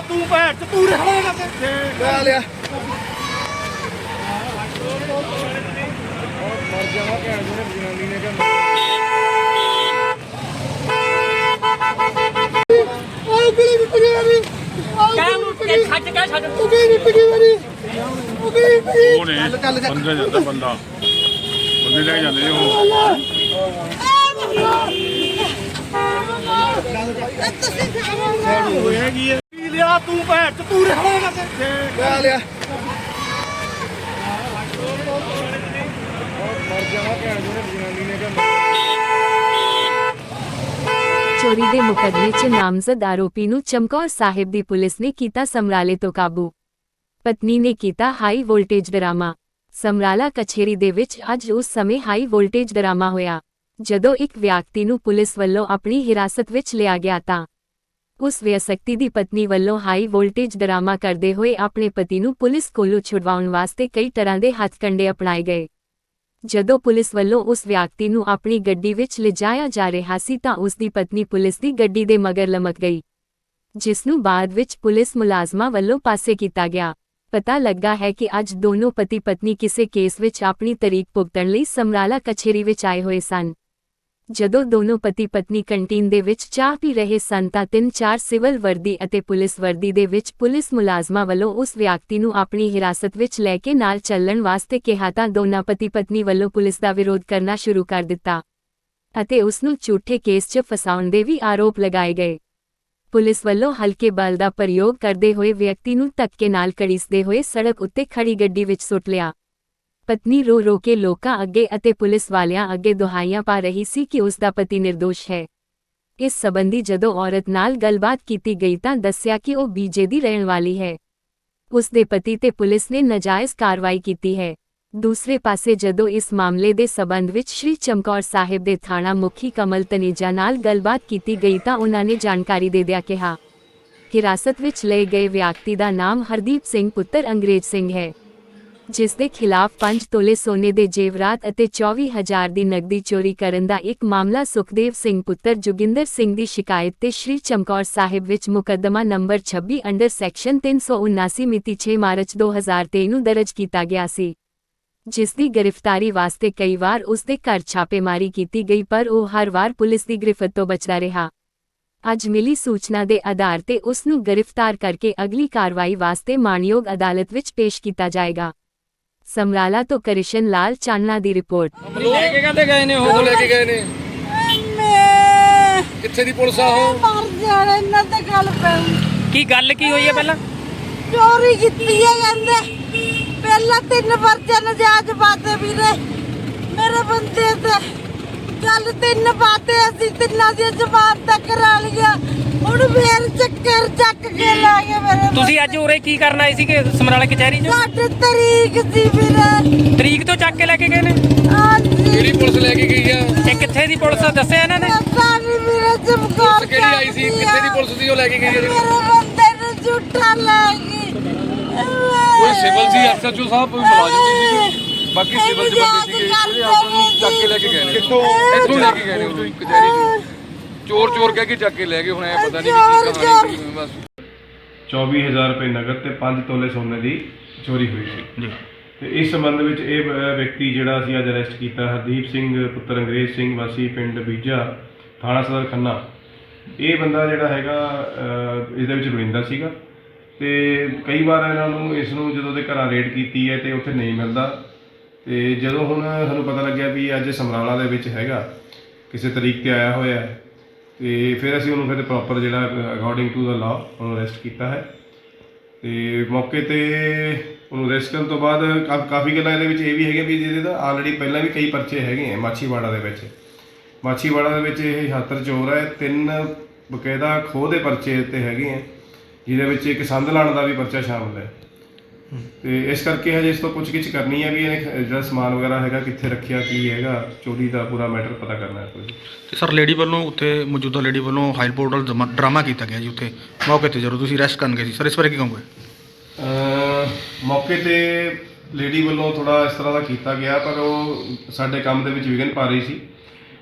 ਲਿਆ ਤੂੰ ਭੈਣ ਚ ਤੂੰ ਰਹਿਣਾ ਤੇ। ਲੈ ਲਿਆ। ਓਏ ਗਲੀ ਵਿੱਚ ਗਈ ਮੇਰੀ ਕਹਿ ਕਿ ਛੱਡ ਕੇ ਛੱਡ। ਗਲੀ ਵਿੱਚ ਗਈ ਮੇਰੀ ਉਹ ਗਲੀ ਵਿੱਚ ਗਈ ਉਹ ਨੇ ਬੰਦੇ ਜਾਂਦਾ ਬੰਦਾ। ਬੰਦੇ ਲੈ ਕੇ ਜਾਂਦੇ ਨੇ ਉਹ। ਹੋਇਆ ਕੀ ਹੈ ਕੀ ਲਿਆ ਤੂੰ ਭੈਣ ਚ ਤੂੰ ਰਹਿਣਾ ਤੇ ਲੈ ਲਿਆ ਚੋਰੀ ਦੇ ਮੁਕੱਦਮੇ 'ਚ ਨਾਮਜ਼ਦ ਆਰੋਪੀ ਨੂੰ ਚਮਕੌਰ ਸਾਹਿਬ ਦੀ ਪੁਲਿਸ ਨੇ ਕੀਤਾ ਸਮਰਾਲੇ ਤੋਂ ਕਾਬੂ। ਪਤਨੀ ਨੇ ਕੀਤਾ ਹਾਈ ਵੋਲਟੇਜ ਡਰਾਮਾ। ਸਮਰਾਲਾ ਕਚਹਿਰੀ ਦੇ ਵਿੱਚ ਅੱਜ ਉਸ ਸਮੇਂ ਹਾਈ ਵੋਲਟੇਜ ਡਰਾਮਾ ਹੋਇਆ। ਜਦੋਂ ਇੱਕ ਵਿਅਕਤੀ ਨੂੰ ਪੁਲਿਸ ਵੱਲੋਂ ਆਪਣੀ ਹਿਰਾਸਤ ਵਿੱਚ ਲਿਆ ਗਿਆ ਤਾਂ ਉਸ ਵਿਅਕਤੀ ਦੀ ਪਤਨੀ ਵੱਲੋਂ ਹਾਈ ਵੋਲਟੇਜ ਡਰਾਮਾ ਕਰਦੇ ਹੋਏ ਆਪਣੇ ਪਤੀ ਨੂੰ ਪੁਲਿਸ ਕੋਲੋਂ ਛੁਡਵਾਉਣ ਵਾਸਤੇ ਕਈ ਤਰ੍ਹਾਂ ਦੇ ਹੱਥਕੰਡੇ ਅਪਣਾਏ ਗਏ। ਜਦੋਂ ਪੁਲਿਸ ਵੱਲੋਂ ਉਸ ਵਿਅਕਤੀ ਨੂੰ ਆਪਣੀ ਗੱਡੀ ਵਿੱਚ ਲਿਜਾਇਆ ਜਾ ਰਿਹਾ ਸੀ ਤਾਂ ਉਸ ਦੀ ਪਤਨੀ ਪੁਲਿਸ ਦੀ ਗੱਡੀ ਦੇ ਮਗਰ ਲਮਕ ਗਈ, ਜਿਸ ਨੂੰ ਬਾਅਦ ਵਿੱਚ ਪੁਲਿਸ ਮੁਲਾਜ਼ਮਾਂ ਵੱਲੋਂ ਪਾਸੇ ਕੀਤਾ ਗਿਆ। ਪਤਾ ਲੱਗਾ ਹੈ ਕਿ ਅੱਜ ਦੋਨੋਂ ਪਤੀ ਪਤਨੀ ਕਿਸੇ ਕੇਸ ਵਿੱਚ ਆਪਣੀ ਤਰੀਕ ਭੁਗਤਣ ਲਈ ਸਮਰਾਲਾ ਕਚਹਿਰੀ ਵਿੱਚ ਆਏ ਹੋਏ ਸਨ। ਜਦੋਂ ਦੋਨੋਂ ਪਤੀ ਪਤਨੀ ਕੰਟੀਨ ਦੇ ਵਿੱਚ ਚਾਹ ਪੀ ਰਹੇ ਸਨ ਤਾਂ ਤਿੰਨ ਚਾਰ ਸਿਵਲ ਵਰਦੀ ਅਤੇ ਪੁਲਿਸ ਵਰਦੀ ਦੇ ਵਿੱਚ ਪੁਲਿਸ ਮੁਲਾਜ਼ਮਾਂ ਵੱਲੋਂ ਉਸ ਵਿਅਕਤੀ ਨੂੰ ਆਪਣੀ ਹਿਰਾਸਤ ਵਿੱਚ ਲੈ ਕੇ ਨਾਲ ਚੱਲਣ ਵਾਸਤੇ ਕਿਹਾ ਤਾਂ ਦੋਨਾਂ ਪਤੀ ਪਤਨੀ ਵੱਲੋਂ ਪੁਲਿਸ ਦਾ ਵਿਰੋਧ ਕਰਨਾ ਸ਼ੁਰੂ ਕਰ ਦਿੱਤਾ ਅਤੇ ਉਸ ਨੂੰ ਝੂਠੇ ਕੇਸ 'ਚ ਫਸਾਉਣ ਦੇ ਵੀ ਆਰੋਪ ਲਗਾਏ ਗਏ। ਪੁਲਿਸ ਵੱਲੋਂ ਹਲਕੇ ਬਲ ਦਾ ਪ੍ਰਯੋਗ ਕਰਦੇ ਹੋਏ ਵਿਅਕਤੀ ਨੂੰ ਧੱਕੇ ਨਾਲ ਕੜੀਸਦੇ ਹੋਏ ਸੜਕ ਉੱਤੇ ਖੜੀ ਗੱਡੀ ਵਿੱਚ ਸੁੱਟ ਲਿਆ। ਪਤਨੀ ਰੋ ਰੋ ਕੇ ਲੋਕਾਂ ਅੱਗੇ ਅਤੇ ਪੁਲਿਸ ਵਾਲਿਆਂ ਅੱਗੇ ਦੁਹਾਈਆਂ ਪਾ ਰਹੀ ਸੀ ਕਿ ਉਸ ਦਾ ਪਤੀ ਨਿਰਦੋਸ਼ ਹੈ ਇਸ ਸਬੰਧੀ ਜਦੋਂ ਔਰਤ ਨਾਲ ਗੱਲਬਾਤ ਕੀਤੀ ਗਈ ਤਾਂ ਦੱਸਿਆ ਕਿ ਉਹ ਬੀਜੇ ਦੀ ਰਹਿਣ ਵਾਲੀ ਹੈ ਉਸ ਦੇ ਪਤੀ ਤੇ ਪੁਲਿਸ ਨੇ ਨਜਾਇਜ਼ ਕਾਰਵਾਈ ਕੀਤੀ ਹੈ ਦੂਸਰੇ ਪਾਸੇ ਜਦੋਂ ਇਸ ਮਾਮਲੇ ਦੇ ਸਬੰਧ ਵਿੱਚ ਸ਼੍ਰੀ ਚਮਕੌਰ ਸਾਹਿਬ ਦੇ ਥਾਣਾ ਮੁਖੀ ਕਮਲ ਤਨੇਜਾ ਨਾਲ ਗੱਲਬਾਤ ਕੀਤੀ ਗਈ ਤਾਂ ਉਹਨਾਂ ਨੇ ਜਾਣਕਾਰੀ ਦੇ ਦਿਆ ਕਿਹਾ ਹਿਰਾਸਤ ਵਿੱਚ ਲਏ ਗਏ ਵਿਅਕਤੀ ਦਾ ਨਾਮ ਹਰਦੀਪ ਸਿੰਘ ਪੁੱਤਰ ਅੰਗਰੇਜ਼ ਸਿੰਘ ਹੈ ਜਿਸ ਦੇ ਖਿਲਾਫ 5 ਤੋਲੇ ਸੋਨੇ ਦੇ ਜੇਵਰਾਤ ਅਤੇ 24000 ਦੀ ਨਕਦੀ ਚੋਰੀ ਕਰਨ ਦਾ ਇੱਕ ਮਾਮਲਾ ਸੁਖਦੇਵ ਸਿੰਘ ਪੁੱਤਰ ਜੋਗਿੰਦਰ ਸਿੰਘ ਦੀ ਸ਼ਿਕਾਇਤ ਤੇ ਸ਼੍ਰੀ ਚਮਕੌਰ ਸਾਹਿਬ ਵਿੱਚ ਮੁਕੱਦਮਾ ਨੰਬਰ 26 ਅੰਡਰ ਸੈਕਸ਼ਨ 379 ਮਿਤੀ 6 ਮਾਰਚ 2023 ਨੂੰ ਦਰਜ ਕੀਤਾ ਗਿਆ ਸੀ। ਜਿਸ ਦੀ ਗ੍ਰਿਫਤਾਰੀ ਵਾਸਤੇ ਕਈ ਵਾਰ ਉਸ ਦੇ ਘਰ ਛਾਪੇਮਾਰੀ ਕੀਤੀ ਗਈ ਪਰ ਉਹ ਹਰ ਵਾਰ ਪੁਲਿਸ ਦੀ ਗ੍ਰਿਫਤ ਤੋਂ ਬਚਦਾ ਰਿਹਾ। ਅੱਜ ਮਿਲੀ ਸੂਚਨਾ ਦੇ ਆਧਾਰ ਤੇ ਉਸ ਨੂੰ ਗ੍ਰਿਫਤਾਰ ਕਰਕੇ ਅਗਲੀ ਕਾਰਵਾਈ ਵਾਸਤੇ ਮਾਨਯੋਗ ਅਦਾਲਤ ਵਿੱਚ ਪੇਸ਼ ਕੀਤਾ ਜਾਏਗਾ। ਸਮਰਾਲਾ ਤੋਂ ਕ੍ਰਿਸ਼ਨ ਲਾਲ ਚਾਨਣਾ ਦੀ ਰਿਪੋਰਟ। ਲੈ ਕੇ ਕਹਿੰਦੇ ਗਏ ਨੇ? ਉਹ ਲੈ ਕੇ ਗਏ ਨੇ? ਕਿੱਥੇ ਦੀ ਪੁਲਿਸ ਆ ਉਹ? ਮਰ ਜਾਣਾ ਇਹਨਾਂ ਤੇ ਗੱਲ ਪੈਉ ਕੀ ਗੱਲ ਕੀ ਹੋਈ ਹੈ ਪਹਿਲਾਂ? ਚੋਰੀ ਕੀਤੀ ਹੈ ਕਹਿੰਦੇ। ਪਹਿਲਾਂ ਤਿੰਨ ਪਰਚੇ ਨਜਾਇਜ਼ ਪਾਤੇ ਵੀਰੇ। ਮੇਰੇ ਬੰਦੇ ਤੇ ਚੱਲ ਤਿੰਨ ਪਾਤੇ ਅਸੀਂ ਤਿੰਨਾਂ ਦੀ ਜ਼ਬਾਨ ਤੱਕ ਕਰਾ ਲਿਆ ਹੁਣ ਫੇਰ ਚੱਕਰ ਚੱਕ ਕੇ ਲੈ ਤੁਸੀਂ ਅੱਜ ਉਰੇ ਕੀ ਕਰਨ ਆਏ ਸੀਗੇ? ਸਮਰਾਲਾ ਕਚਹਿਰੀ 'ਚ? ਘੱਟ ਤਰੀਕ ਸੀ ਵੀਰੇ ਤਰੀਕ ਤੋਂ ਚੱਕ ਕੇ ਲੈ ਕੇ ਗਏ ਨੇ? ਹਾਂਜੀ ਕਿਹੜੀ ਪੁਲਿਸ ਲੈ ਕੇ ਗਈ ਆ? ਇਹ ਕਿੱਥੇ ਦੀ ਪੁਲਿਸ ਆ? ਦੱਸਿਆ ਇਹਨਾਂ ਨੇ? ਨੀ ਵੀਰੇ ਚਮਕਾਰ ਕਿਹੜੀ ਆਈ ਸੀ? ਕਿੱਥੇ ਦੀ ਪੁਲਿਸ ਸੀ ਉਹ ਲੈ ਕੇ ਗਈ ਆ? ਜਿਹੜੀ? ਮੇਰੇ ਬੰਦੇ ਨੂੰ ਝੂਠਾ ਲੈ ਗਈ। ਕੋਈ ਸਿਵਲ ਸੀ ਐਸਐਚਓ ਸਾਹਿਬ? ਕੋਈ ਮੁਲਾਜ਼ਮ ਸੀ ਬਾਕੀ ਸਿਵਲ ਦੇ ਬੰਦੇ ਸੀਗੇ। ਜਿਹੜੇ ਆਪਾਂ ਨੂੰ ਚੱਕ ਕੇ ਲੈ ਕੇ ਗਏ ਨੇ। ਕਿੱਥੋਂ? ਇੱਥੋਂ ਲੈ ਕੇ ਗਏ ਨੇ ਕਚਹਿਰੀ ਚ। ਚੋਰ ਚੋਰ ਕਹਿ ਕੇ ਚੱਕ ਕੇ ਲੈ ਗਏ ਹੁਣ ਐ ਪਤਾ ਨਹੀਂ ਵੀ ਕੀ ਕਹਾਣੀ ਸੀ ਬਸ। 24000 ਰੁਪਏ ਨਗਦ ਤੇ 5 ਤੋਲੇ ਸੋਨੇ ਦੀ ਚੋਰੀ ਹੋਈ ਸੀ। ਜੀ। ਤੇ ਇਸ ਸੰਬੰਧ ਵਿੱਚ ਇਹ ਵਿਅਕਤੀ ਜਿਹੜਾ ਅਸੀਂ ਅੱਜ ਅਰੈਸਟ ਕੀਤਾ ਹਰਦੀਪ ਸਿੰਘ ਪੁੱਤਰ ਅੰਗਰੇਜ਼ ਸਿੰਘ ਵਾਸੀ ਪਿੰਡ ਬੀਜਾ ਥਾਣਾ ਸਦਰ ਖੰਨਾ। ਇਹ ਬੰਦਾ ਜਿਹੜਾ ਹੈਗਾ ਅ, ਇਹਦੇ ਵਿੱਚ ਲੋੜਿੰਦਾ ਸੀਗਾ। ਤੇ ਕਈ ਵਾਰ ਇਹਨਾਂ ਨੂੰ ਇਸ ਨੂੰ ਜਦੋਂ ਦੇ ਘਰਾਂ ਰੇਡ ਕੀਤੀ ਹੈ ਤੇ ਉੱਥੇ ਨਹੀਂ ਮਿਲਦਾ। ਤੇ ਜਦੋਂ ਹੁਣ ਸਾਨੂੰ ਪਤਾ ਲੱਗਿਆ ਵੀ ਅੱਜ ਸਮਰਾਲਾ ਦੇ ਵਿੱਚ ਹੈਗਾ ਕਿਸੇ ਤਰੀਕ ਤੇ ਆਇਆ ਹੋਇਆ ਹੈ ਤੇ ਫਿਰ ਅਸੀਂ ਉਹਨੂੰ ਫਿਰ ਪ੍ਰੋਪਰ ਜਿਹੜਾ ਅਕੋਰਡਿੰਗ ਟੂ ਦਾ ਲਾ ਉਹਨੂੰ ਅਰੈਸਟ ਕੀਤਾ ਹੈ। ਤੇ ਮੌਕੇ ਤੇ ਉਹਨੂੰ ਅਰੈਸਟ ਕਰਨ ਤੋਂ ਬਾਅਦ ਕਾ- ਕਾਫੀ ਗੱਲਾਂ ਇਹਦੇ ਵਿੱਚ ਇਹ ਵੀ ਹੈਗੇ ਵੀ ਜਿਹਦੇ ਦਾ ਆਲਰੇਡੀ ਪਹਿਲਾਂ ਵੀ ਕਈ ਪਰਚੇ ਹੈਗੇ ਆ ਮਾਛੀਵਾੜਾ ਦੇ ਵਿੱਚ। ਮਾਛੀਵਾੜਾ ਦੇ ਵਿੱਚ ਇਹ ਹੱਤਰ ਚੋਰ ਹੈ, ਤਿੰਨ ਬਕਾਇਦਾ ਖੋਹ ਦੇ ਪਰਚੇ ਤੇ ਹੈਗੇ ਆ, ਜਿਹਦੇ ਵਿੱਚ ਇੱਕ ਸੰਦ ਲਾਣ ਦਾ ਵੀ ਪਰਚਾ ਸ਼ਾਮਲ ਹੈ। ਤੇ ਇਸ ਕਰਕੇ ਹਜੇ ਇਸ ਤੋਂ ਪੁੱਛਗਿੱਛ ਕਰਨੀ ਹੈ ਵੀ ਇਹਨੇ ਜਿਹੜਾ ਸਮਾਨ ਵਗੈਰਾ ਹੈਗਾ ਕਿੱਥੇ ਰੱਖਿਆ ਕੀ ਹੈਗਾ ਚੋਰੀ ਦਾ ਪੂਰਾ ਮੈਟਰ ਪਤਾ ਕਰਨਾ ਹੈ ਕੁਝ ਤੇ ਸਰ ਲੇਡੀ ਵੱਲੋਂ ਉੱਥੇ ਮੌਜੂਦਾ ਲੇਡੀ ਵੱਲੋਂ ਹਾਈ ਪੋਰਟਲ ਡਰਾਮਾ ਕੀਤਾ ਗਿਆ ਜੀ ਉੱਥੇ। ਮੌਕੇ ਤੇ ਜਦੋਂ ਤੁਸੀਂ ਅਰੈਸਟ ਕਰਨ ਗਏ ਸੀ। ਸਰ ਇਸ ਬਾਰੇ ਕੀ ਕਹੋਗੇ? ਅਹ ਮੌਕੇ ਤੇ ਲੇਡੀ ਵੱਲੋਂ ਥੋੜਾ ਇਸ ਤਰ੍ਹਾਂ ਦਾ ਕੀਤਾ ਗਿਆ ਪਰ ਉਹ ਸਾਡੇ ਕੰਮ ਦੇ ਵਿੱਚ ਵਿਘਨ ਪਾ ਰਹੀ ਸੀ।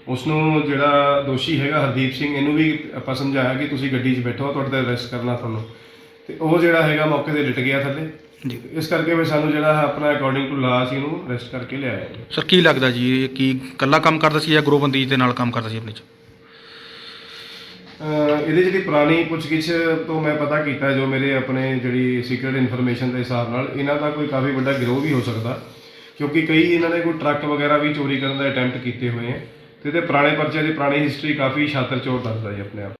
ਉਸ ਨੂੰ ਜਿਹੜਾ ਦੋਸ਼ੀ ਹੈਗਾ ਹਰਦੀਪ ਸਿੰਘ ਇਹਨੂੰ ਵੀ ਆਪਾਂ ਸਮਝਾਇਆ ਕਿ ਤੁਸੀਂ ਗੱਡੀ 'ਚ ਬੈਠੋ ਤੁਹਾਡੇ ਤੇ ਅਰੈਸਟ ਕਰਨਾ ਤੁਹਾਨੂੰ। ਤੇ ਉਹ ਜਿਹੜਾ ਹੈਗਾ ਮੌਕੇ ਤੇ ਲਿਟ ਗਿਆ ਥੱਲੇ। ਜੀ। ਇਸ ਕਰਕੇ ਵੀ ਸਾਨੂੰ ਜਿਹੜਾ ਹੈ ਆਪਣਾ ਅਕੋਰਡਿੰਗ ਟੂ ਲਾ ਸੀ ਇਹਨੂੰ ਅਰੈਸਟ ਕਰਕੇ ਲਿਆਇਆ ਜੀ। ਸਰ ਕੀ ਲੱਗਦਾ ਜੀ ਇਹ ਕੀ ਇਕੱਲਾ ਕੰਮ ਕਰਦਾ ਸੀ ਜਾਂ ਗਰੋਹਬੰਦੀ ਦੇ ਨਾਲ ਕੰਮ ਕਰਦਾ ਸੀ ਆਪਣੇ ਚ? ਅਹ ਇਹਦੀ ਜਿਹੜੀ ਪੁਰਾਣੀ ਪੁੱਛਗਿੱਛ ਤੋਂ ਮੈਂ ਪਤਾ ਕੀਤਾ ਜੋ ਮੇਰੇ ਆਪਣੇ ਜਿਹੜੀ ਸੀਕ੍ਰੀਟ ਇਨਫੋਰਮੇਸ਼ਨ ਦੇ ਹਿਸਾਬ ਨਾਲ ਇਹਨਾਂ ਦਾ ਕੋਈ ਕਾਫੀ ਵੱਡਾ ਗਿਰੋਹ ਵੀ ਹੋ ਸਕਦਾ। ਕਿਉਂਕਿ ਕਈ ਇਹਨਾਂ ਨੇ ਕੋਈ ਟਰੱਕ ਵਗੈਰਾ ਵੀ ਚੋਰੀ ਕਰਨ ਦਾ ਅਟੈਂਪਟ ਕੀਤੇ ਹੋਏ ਹੈ ਤੇ ਇਹਦੇ ਪੁਰਾਣੇ ਪਰਚੇ ਦੀ ਪੁਰਾਣੀ ਹਿਸਟਰੀ ਕਾਫੀ ਛਾਤਰ ਚੋਰ ਦੱਸਦਾ ਜੀ ਆਪਣੇ ਆਪ।